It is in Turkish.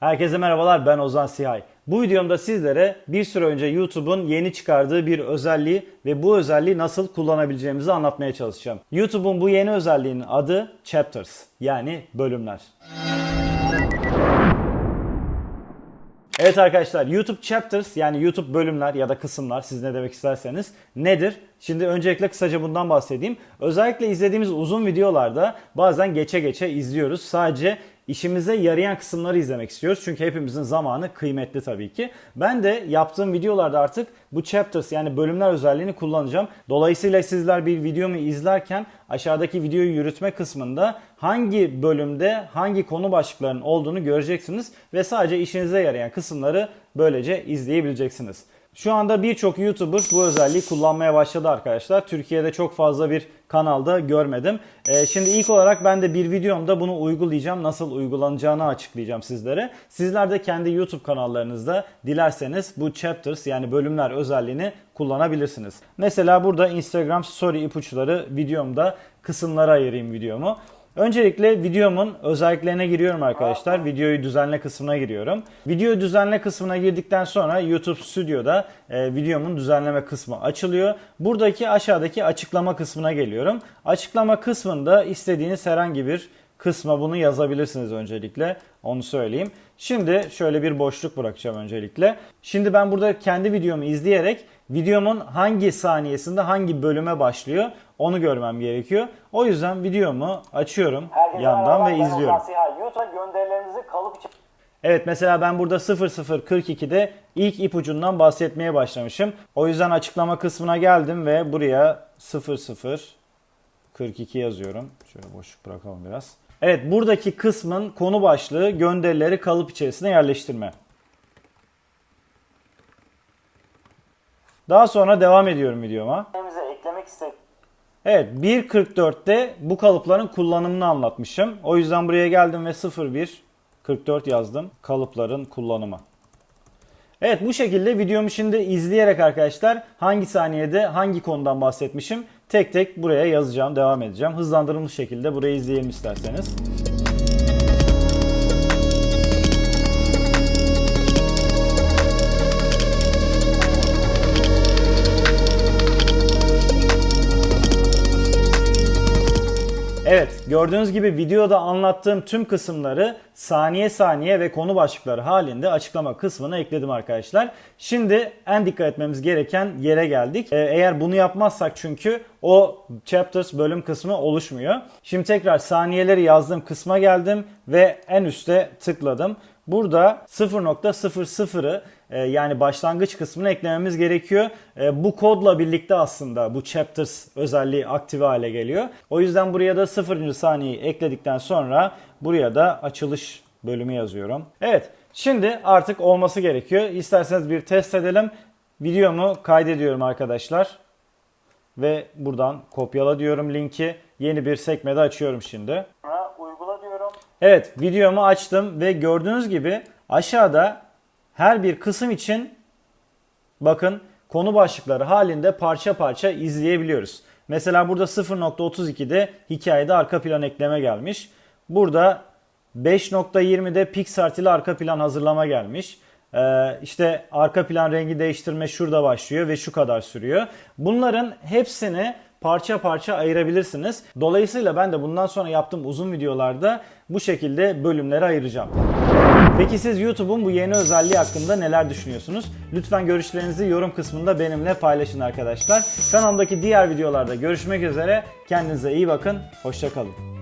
Herkese merhabalar ben Ozan Sihay. Bu videomda sizlere bir süre önce YouTube'un yeni çıkardığı bir özelliği ve bu özelliği nasıl kullanabileceğimizi anlatmaya çalışacağım. YouTube'un bu yeni özelliğinin adı Chapters yani bölümler. Evet arkadaşlar YouTube Chapters yani YouTube bölümler ya da kısımlar siz ne demek isterseniz nedir? Şimdi öncelikle kısaca bundan bahsedeyim. Özellikle izlediğimiz uzun videolarda bazen geçe geçe izliyoruz. Sadece işimize yarayan kısımları izlemek istiyoruz. Çünkü hepimizin zamanı kıymetli tabii ki. Ben de yaptığım videolarda artık bu chapters yani bölümler özelliğini kullanacağım. Dolayısıyla sizler bir videomu izlerken aşağıdaki videoyu yürütme kısmında hangi bölümde hangi konu başlıklarının olduğunu göreceksiniz ve sadece işinize yarayan kısımları böylece izleyebileceksiniz. Şu anda birçok YouTuber bu özelliği kullanmaya başladı arkadaşlar. Türkiye'de çok fazla bir kanalda görmedim. Ee, şimdi ilk olarak ben de bir videomda bunu uygulayacağım. Nasıl uygulanacağını açıklayacağım sizlere. Sizler de kendi YouTube kanallarınızda dilerseniz bu chapters yani bölümler özelliğini kullanabilirsiniz. Mesela burada Instagram story ipuçları videomda kısımlara ayırayım videomu. Öncelikle videomun özelliklerine giriyorum arkadaşlar. Videoyu düzenle kısmına giriyorum. Videoyu düzenle kısmına girdikten sonra YouTube Studio'da e, videomun düzenleme kısmı açılıyor. Buradaki aşağıdaki açıklama kısmına geliyorum. Açıklama kısmında istediğiniz herhangi bir kısma bunu yazabilirsiniz öncelikle. Onu söyleyeyim. Şimdi şöyle bir boşluk bırakacağım öncelikle. Şimdi ben burada kendi videomu izleyerek videomun hangi saniyesinde hangi bölüme başlıyor onu görmem gerekiyor. O yüzden videomu açıyorum Herkese yandan ve izliyorum. YouTube'a gönderilerinizi kalıp. Evet mesela ben burada 0042'de ilk ipucundan bahsetmeye başlamışım. O yüzden açıklama kısmına geldim ve buraya 0042 yazıyorum. Şöyle boşluk bırakalım biraz. Evet buradaki kısmın konu başlığı gönderileri kalıp içerisine yerleştirme. Daha sonra devam ediyorum videoma. Eklemek Evet 1.44'te bu kalıpların kullanımını anlatmışım. O yüzden buraya geldim ve 01.44 yazdım. Kalıpların kullanımı. Evet bu şekilde videomu şimdi izleyerek arkadaşlar hangi saniyede hangi konudan bahsetmişim tek tek buraya yazacağım, devam edeceğim. Hızlandırılmış şekilde burayı izleyelim isterseniz. Evet, gördüğünüz gibi videoda anlattığım tüm kısımları saniye saniye ve konu başlıkları halinde açıklama kısmına ekledim arkadaşlar. Şimdi en dikkat etmemiz gereken yere geldik. Ee, eğer bunu yapmazsak çünkü o chapters bölüm kısmı oluşmuyor. Şimdi tekrar saniyeleri yazdığım kısma geldim ve en üste tıkladım. Burada 0.00'ı e, yani başlangıç kısmını eklememiz gerekiyor. E, Bu kodla birlikte aslında bu chapters özelliği aktive hale geliyor. O yüzden buraya da 0. saniyeyi ekledikten sonra buraya da açılış bölümü yazıyorum. Evet şimdi artık olması gerekiyor. İsterseniz bir test edelim. Videomu kaydediyorum arkadaşlar. Ve buradan kopyala diyorum linki. Yeni bir sekmede açıyorum şimdi. Evet videomu açtım ve gördüğünüz gibi aşağıda her bir kısım için bakın konu başlıkları halinde parça parça izleyebiliyoruz. Mesela burada 0.32'de hikayede arka plan ekleme gelmiş. Burada 5.20'de Pixart ile arka plan hazırlama gelmiş. Ee, işte arka plan rengi değiştirme şurada başlıyor ve şu kadar sürüyor. Bunların hepsini parça parça ayırabilirsiniz. Dolayısıyla ben de bundan sonra yaptığım uzun videolarda bu şekilde bölümlere ayıracağım. Peki siz YouTube'un bu yeni özelliği hakkında neler düşünüyorsunuz? Lütfen görüşlerinizi yorum kısmında benimle paylaşın arkadaşlar. Kanalımdaki diğer videolarda görüşmek üzere. Kendinize iyi bakın. Hoşçakalın.